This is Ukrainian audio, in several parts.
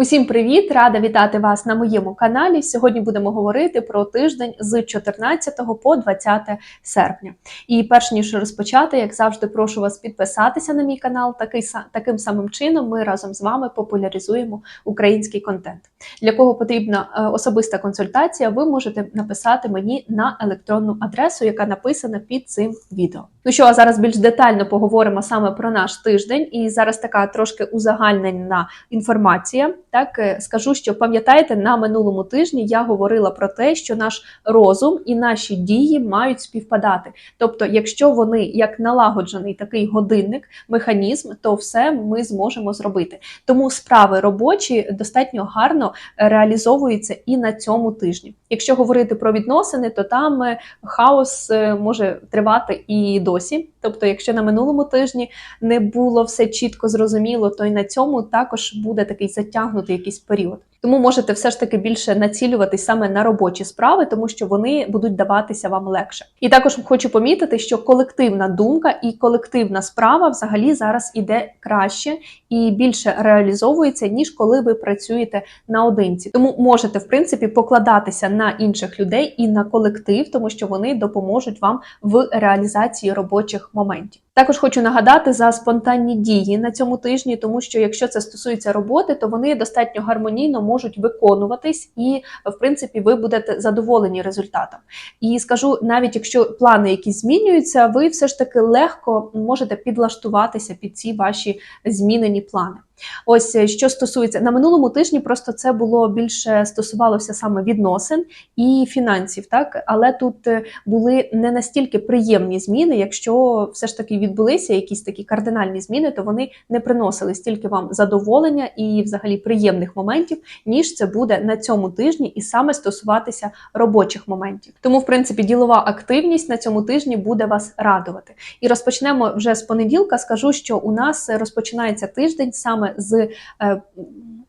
Усім привіт! Рада вітати вас на моєму каналі. Сьогодні будемо говорити про тиждень з 14 по 20 серпня. І перш ніж розпочати, як завжди, прошу вас підписатися на мій канал. Такий таким самим чином ми разом з вами популяризуємо український контент. Для кого потрібна е, особиста консультація, ви можете написати мені на електронну адресу, яка написана під цим відео. Ну що, а зараз більш детально поговоримо саме про наш тиждень. І зараз така трошки узагальнена інформація. Так е, скажу, що пам'ятаєте, на минулому тижні я говорила про те, що наш розум і наші дії мають співпадати. Тобто, якщо вони як налагоджений такий годинник, механізм, то все ми зможемо зробити. Тому справи робочі достатньо гарно реалізовуються і на цьому тижні. Якщо говорити про відносини, то там е, хаос е, може тривати і досі. Тобто, якщо на минулому тижні не було все чітко зрозуміло, то й на цьому також буде такий затягнутий якийсь період. Тому можете все ж таки більше націлюватись саме на робочі справи, тому що вони будуть даватися вам легше. І також хочу помітити, що колективна думка і колективна справа взагалі зараз іде краще і більше реалізовується, ніж коли ви працюєте наодинці. Тому можете, в принципі, покладатися на інших людей і на колектив, тому що вони допоможуть вам в реалізації робочих моментів. Також хочу нагадати за спонтанні дії на цьому тижні, тому що якщо це стосується роботи, то вони достатньо гармонійно можуть виконуватись, і в принципі ви будете задоволені результатом. І скажу, навіть якщо плани якісь змінюються, ви все ж таки легко можете підлаштуватися під ці ваші змінені плани. Ось е, що стосується на минулому тижні, просто це було більше стосувалося саме відносин і фінансів, так але тут е, були не настільки приємні зміни. Якщо все ж таки відбулися якісь такі кардинальні зміни, то вони не приносили стільки вам задоволення і взагалі приємних моментів, ніж це буде на цьому тижні, і саме стосуватися робочих моментів. Тому, в принципі, ділова активність на цьому тижні буде вас радувати. І розпочнемо вже з понеділка. Скажу, що у нас розпочинається тиждень саме з е,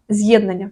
з'єднання.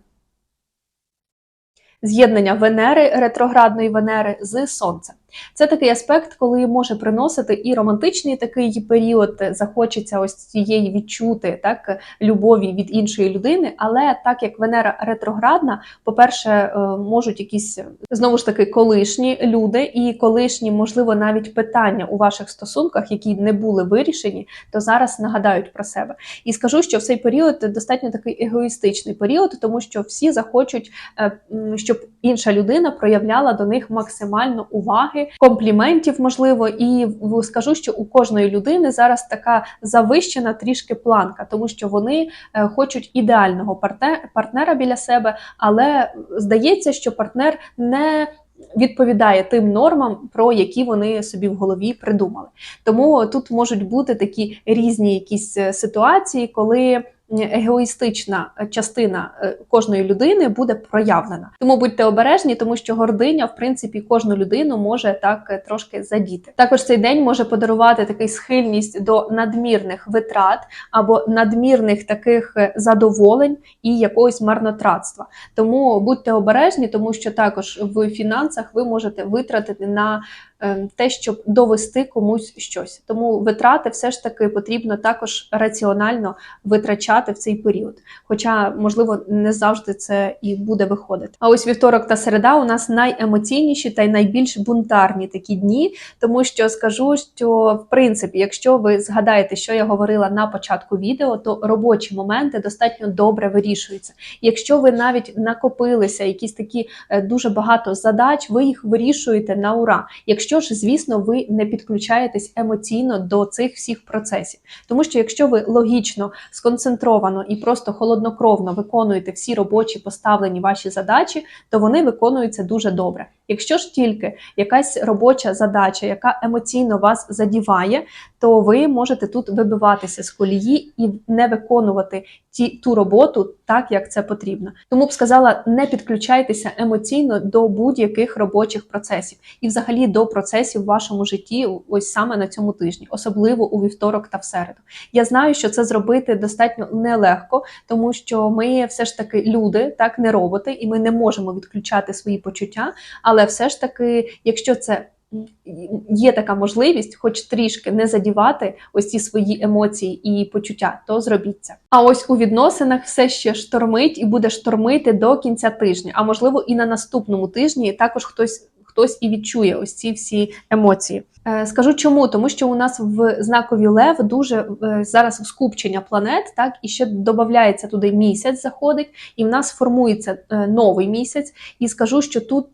З'єднання Венери, ретроградної Венери з Сонцем. Це такий аспект, коли може приносити і романтичний такий період, захочеться ось цієї відчути так любові від іншої людини. Але так як Венера ретроградна, по-перше, е, можуть якісь знову ж таки колишні люди, і колишні, можливо, навіть питання у ваших стосунках, які не були вирішені, то зараз нагадають про себе. І скажу, що в цей період достатньо такий егоїстичний період, тому що всі захочуть, е, щоб інша людина проявляла до них максимально уваги, компліментів, можливо, і скажу, що у кожної людини зараз така завищена трішки планка, тому що вони е, хочуть ідеального партнера, партнера біля себе, але здається, що партнер не відповідає тим нормам, про які вони собі в голові придумали. Тому тут можуть бути такі різні якісь е, ситуації, коли егоїстична частина е, кожної людини буде проявлена. Тому будьте обережні, тому що гординя, в принципі, кожну людину може так е, трошки задіти. Також цей день може подарувати такий схильність до надмірних витрат або надмірних таких е, задоволень і якогось марнотратства. Тому будьте обережні, тому що також в фінансах ви можете витратити на е, те, щоб довести комусь щось. Тому витрати все ж таки потрібно також раціонально витрачати в цей період. Хоча, можливо, не завжди це і буде виходити. А ось вівторок та середа у нас найемоційніші та й найбільш бунтарні такі дні, тому що скажу, що в принципі, якщо ви згадаєте, що я говорила на початку відео, то робочі моменти достатньо добре вирішуються. Якщо ви навіть накопилися якісь такі е, дуже багато задач, ви їх вирішуєте на ура. Якщо ж, звісно, ви не підключаєтесь емоційно до цих всіх процесів, тому що якщо ви логічно сконцентровано і просто холоднокровно виконуєте всі робочі поставлені ваші задачі, то вони виконуються дуже добре. Якщо ж тільки якась робоча задача, яка емоційно вас задіває, то ви можете тут вибиватися з колії і не виконувати ті, ту роботу так, як це потрібно. Тому б сказала, не підключайтеся емоційно до будь-яких робочих процесів і взагалі до процесів в вашому житті, ось саме на цьому тижні, особливо у вівторок та в середу. Я знаю, що це зробити достатньо нелегко, тому що ми все ж таки люди, так не роботи, і ми не можемо відключати свої почуття. Але все ж таки, якщо це є така можливість, хоч трішки не задівати ось ці свої емоції і почуття, то зробіть це. А ось у відносинах все ще штормить і буде штормити до кінця тижня, а можливо і на наступному тижні також хтось. Хтось і відчує ось ці всі емоції. Е, Скажу чому, тому що у нас в знакові Лев дуже е, зараз скупчення планет, так і ще додається туди місяць, заходить, і в нас формується е, новий місяць. І скажу, що тут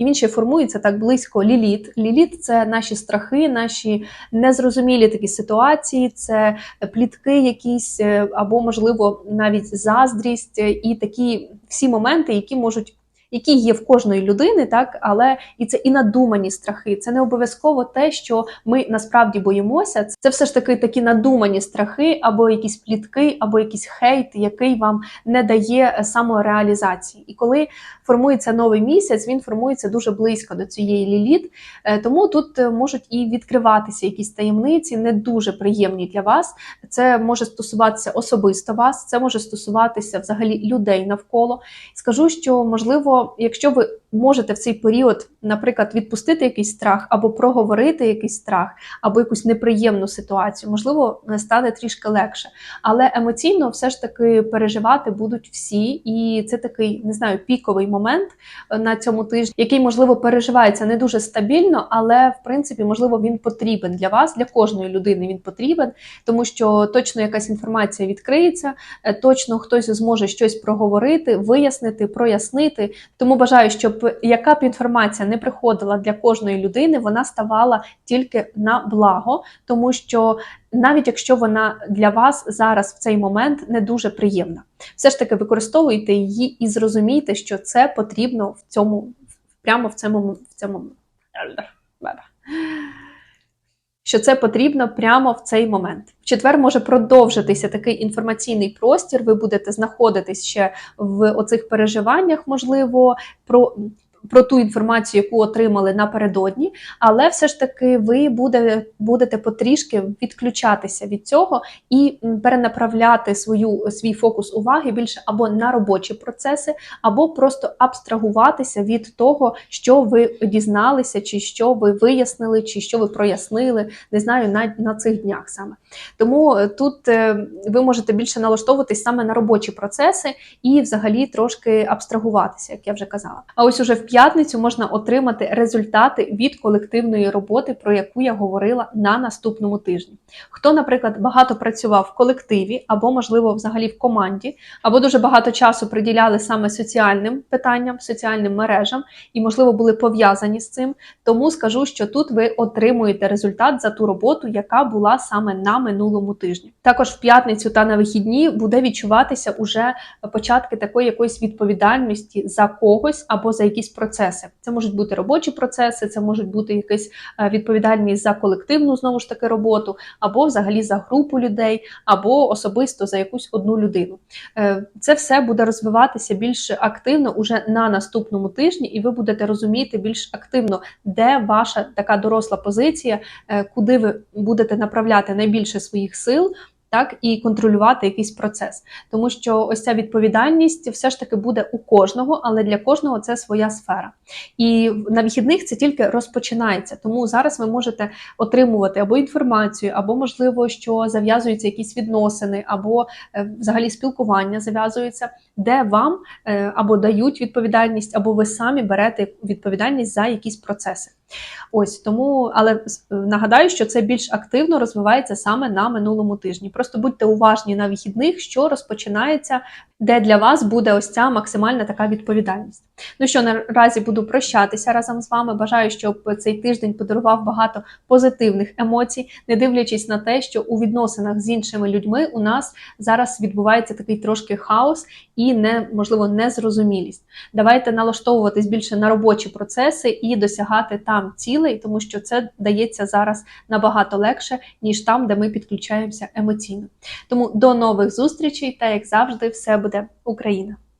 він ще формується так близько Ліліт. Ліліт це наші страхи, наші незрозумілі такі ситуації, це плітки, якісь або, можливо, навіть заздрість, і такі всі моменти, які можуть. Які є в кожної людини, так але і це і надумані страхи. Це не обов'язково те, що ми насправді боїмося. Це все ж таки такі надумані страхи, або якісь плітки, або якийсь хейт, який вам не дає е, самореалізації. І коли формується новий місяць, він формується дуже близько до цієї ліліт. Е, Тому тут е, можуть і відкриватися якісь таємниці, не дуже приємні для вас. Це може стосуватися особисто вас, це може стосуватися взагалі людей навколо. Скажу, що можливо, якщо ви можете в цей період, наприклад, відпустити якийсь страх, або проговорити якийсь страх, або якусь неприємну ситуацію, можливо, стане трішки легше. Але емоційно все ж таки переживати будуть всі, і це такий не знаю піковий момент е, на цьому тижні, який можливо переживається не дуже стабільно, але в принципі можливо він потрібен для вас, для кожної людини він потрібен, тому що точно якась інформація відкриється, е, точно хтось зможе щось проговорити, вияснити, прояснити. Тому бажаю, щоб яка б інформація не приходила для кожної людини, вона ставала тільки на благо, тому що навіть якщо вона для вас зараз в цей момент не дуже приємна, все ж таки використовуйте її і зрозумійте, що це потрібно в цьому прямо в цьому в цьому що це потрібно прямо в цей момент. В четвер може продовжитися такий інформаційний простір. Ви будете знаходитись ще в оцих переживаннях, можливо, про. Про ту інформацію, яку отримали напередодні, але все ж таки ви буде, будете потрішки відключатися від цього і перенаправляти свою свій фокус уваги більше або на робочі процеси, або просто абстрагуватися від того, що ви дізналися, чи що ви вияснили, чи що ви прояснили, не знаю, на, на цих днях саме. Тому е, тут е, ви можете більше налаштовуватись саме на робочі процеси і взагалі трошки абстрагуватися, як я вже казала. А ось уже в п'ятницю можна отримати результати від колективної роботи, про яку я говорила на наступному тижні. Хто, наприклад, багато працював в колективі, або, можливо, взагалі в команді, або дуже багато часу приділяли саме соціальним питанням, соціальним мережам, і, можливо, були пов'язані з цим. Тому скажу, що тут ви отримуєте результат за ту роботу, яка була саме на минулому тижні. Також в п'ятницю та на вихідні буде відчуватися уже початки такої якоїсь відповідальності за когось або за якісь процеси. Це можуть бути робочі процеси, це можуть бути якась е, відповідальність за колективну знову ж таки роботу, або взагалі за групу людей, або особисто за якусь одну людину. Е, Це все буде розвиватися більш активно уже на наступному тижні, і ви будете розуміти більш активно, де ваша така доросла позиція, е, куди ви будете направляти найбільше своїх сил. Так і контролювати якийсь процес, тому що ось ця відповідальність все ж таки буде у кожного, але для кожного це своя сфера. І на вихідних це тільки розпочинається. Тому зараз ви можете отримувати або інформацію, або можливо, що зав'язуються якісь відносини, або е, взагалі спілкування зав'язується, де вам е, або дають відповідальність, або ви самі берете відповідальність за якісь процеси. Ось тому, але нагадаю, що це більш активно розвивається саме на минулому тижні. Просто будьте уважні на вихідних, що розпочинається, де для вас буде ось ця максимальна така відповідальність. Ну що наразі буду прощатися разом з вами. Бажаю, щоб цей тиждень подарував багато позитивних емоцій, не дивлячись на те, що у відносинах з іншими людьми у нас зараз відбувається такий трошки хаос і не можливо незрозумілість. Давайте налаштовуватись більше на робочі процеси і досягати там цілей, тому що це дається зараз набагато легше, ніж там, де ми підключаємося емоційно. Тому до нових зустрічей та як завжди, все буде Україна!